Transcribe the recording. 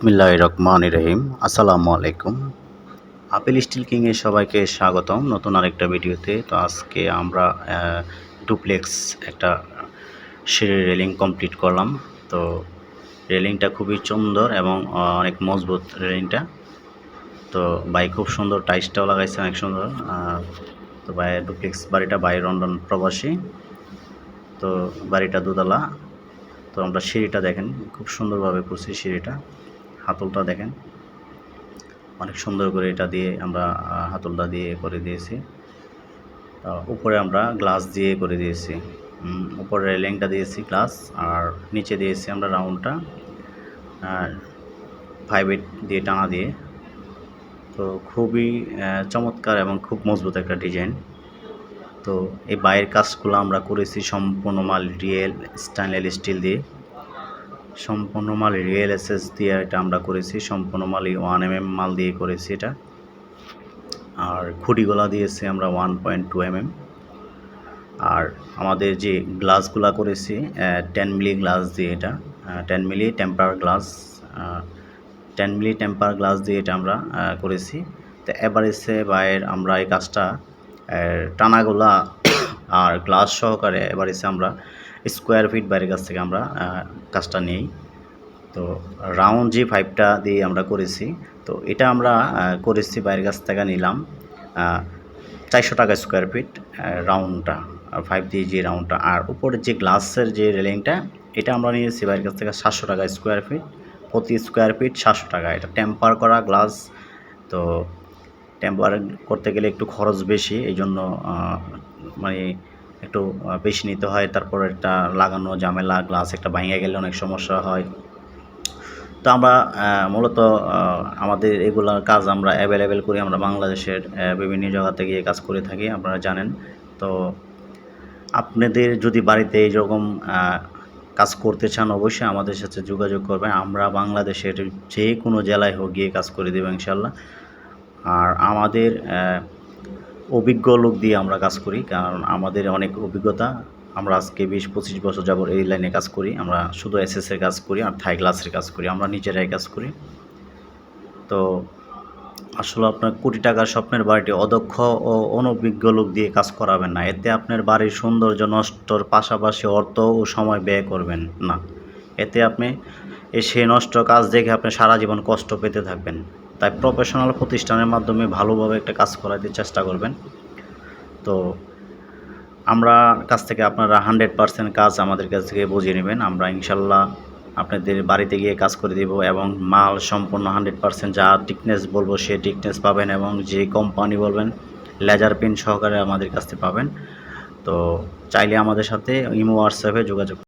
বিসমিল্লাহ রহমান রহিম। আসসালামু আলাইকুম। আপেল স্টিল কিংয়ে সবাইকে স্বাগতম নতুন আরেকটা ভিডিওতে। তো আজকে আমরা ডুপ্লেক্স একটা সিঁড়ির রেলিং কমপ্লিট করলাম। তো রেলিংটা খুবই সুন্দর এবং অনেক মজবুত রেলিংটা। তো ভাই খুব সুন্দর টাইসটাও লাগাইছে, অনেক সুন্দর। তো ভাই ডুপ্লেক্স বাড়িটা বাই লন্ডন প্রবাসী। তো বাড়িটা দুতলা। তো আমরা সিঁড়িটা দেখেন, খুব সুন্দরভাবে করছি সিঁড়িটা। হাতলটা দেখেন। অনেক সুন্দর করে এটা দিয়ে আমরা হাতলটা দিয়ে করে দিয়েছি। উপরে আমরা গ্লাস দিয়ে করে দিয়েছি। উপরে রেলিংটা দিয়েছি গ্লাস আর নিচে দিয়েছি আমরা রাউন্ডটা আর ফাইভ এইট দিয়ে টানা দিয়ে। তো খুবই চমৎকার এবং খুব মজবুত একটা ডিজাইন। তো এই বাইরের কাজগুলো আমরা করেছি সম্পূর্ণ মাল রিয়েল স্টাইনলেস স্টিল দিয়ে। সম্পূর্ণ মাল রিয়েল এসএস দিয়ে এটা আমরা করেছি, সম্পূর্ণ মালই ওয়ান এম মাল দিয়ে করেছি এটা। আর খুঁটিগুলা দিয়েছি আমরা ওয়ান পয়েন্ট টু এম আর আমাদের যে গ্লাসগুলা করেছি টেন মিলি গ্লাস দিয়ে এটা ten milli temper glass ten milli temper glass দিয়ে এটা আমরা করেছি। তো এবার এসে বাইরের আমরা এই কাজটা টানাগুলা আর গ্লাস সহকারে এবার এসে আমরা স্কোয়ার ফিট বাইরের কাছ থেকে আমরা কাজটা নিই। তো রাউন্ড যে পাইপটা দিয়ে আমরা করেছি। তো এটা আমরা করেছি বাইরের কাছ থেকে নিলাম চারশো টাকা স্কোয়ার ফিট রাউন্ডটা ফাইভ দিয়ে যে রাউন্ডটা আর উপরে যে গ্লাসের যে রেলিংটা এটা আমরা নিয়েছি বাইরের কাছ থেকে সাতশো টাকা স্কোয়ার ফিট প্রতি স্কোয়ার ফিট সাতশো টাকা। এটা টেম্পার করা গ্লাস তো টেম্পার করতে গেলে একটু খরচ বেশি এই জন্য মানে একটু বেশি নিতে হয়, তারপর একটা লাগানো ঝামেলা গ্লাস একটা ভাঙে গেলে অনেক সমস্যা হয়। তো আমরা মূলত আমাদের এগুলার কাজ আমরা অ্যাভেলেবেল করি, আমরা বাংলাদেশের বিভিন্ন জায়গাতে গিয়ে কাজ করে থাকি, আপনারা জানেন। তো আপনাদের যদি বাড়িতে এইরকম কাজ করতে চান, অবশ্যই আমাদের সাথে যোগাযোগ করবেন। আমরা বাংলাদেশের যে কোনো জেলায় হোক গিয়ে কাজ করে দেবো ইনশাল্লাহ। আর আমাদের অভিজ্ঞ লোক দিয়ে আমরা কাজ করি, কারণ আমাদের অনেক অভিজ্ঞতা। আমরা আজকে বিশ পঁচিশ বছর যাবত এই লাইনে কাজ করি। আমরা শুধু এসএস এর কাজ করি আর থাই গ্লাসের কাজ করি। আমরা নিজেরাই কাজ করি। তো আসলে আপনার কোটি টাকার স্বপ্নের বাড়িটি অদক্ষ ও অনভিজ্ঞ লোক দিয়ে কাজ করাবেন না। এতে আপনার বাড়ির সৌন্দর্য নষ্টর পাশাপাশি অর্থ ও সময় ব্যয় করবেন না। এতে আপনি এই সেই নষ্ট কাজ দেখে আপনি সারা জীবন কষ্ট পেতে থাকবেন। তাই প্রফেশনাল প্রতিষ্ঠানের মাধ্যমে ভালোভাবে একটা কাজ করাতে চেষ্টা করবেন। তো আমরা কাছ থেকে আপনারা হান্ড্রেড পার্সেন্ট কাজ আমাদের কাছ থেকে বুঝিয়ে নেবেন। আমরা ইনশাল্লাহ আপনাদের বাড়িতে গিয়ে কাজ করে দেব এবং মাল সম্পূর্ণ হান্ড্রেড পার্সেন্ট যা টিকনেস বলব সে টিকনেস পাবেন এবং যে কোম্পানি বলবেন লেজার পেন সহকারে আমাদের কাছ থেকে পাবেন। তো চাইলে আমাদের সাথে ইমো হোয়াটসঅ্যাপে যোগাযোগ